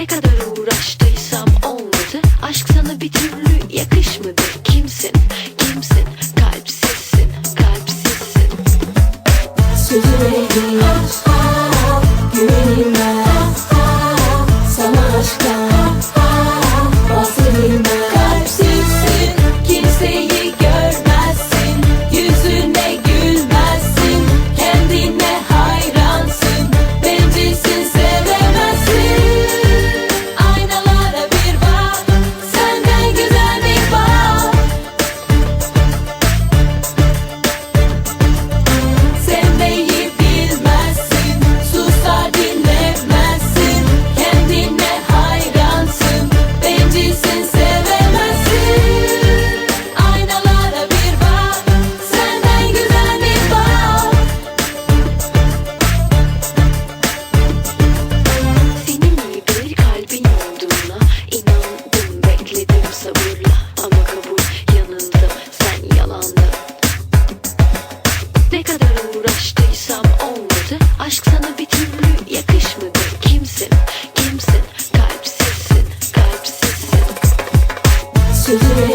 Ne kadar uğraştıysam olmadı. Aşk sana bir türlü yakışmadı. Kimsin, kimsin, kalpsizsin, kalpsizsin. Sözüme değil uğraştıysam olmadı. Aşk sana bir türlü yakışmadı. Kimsin, kimsin, kalpsizsin, kalpsizsin. Sözü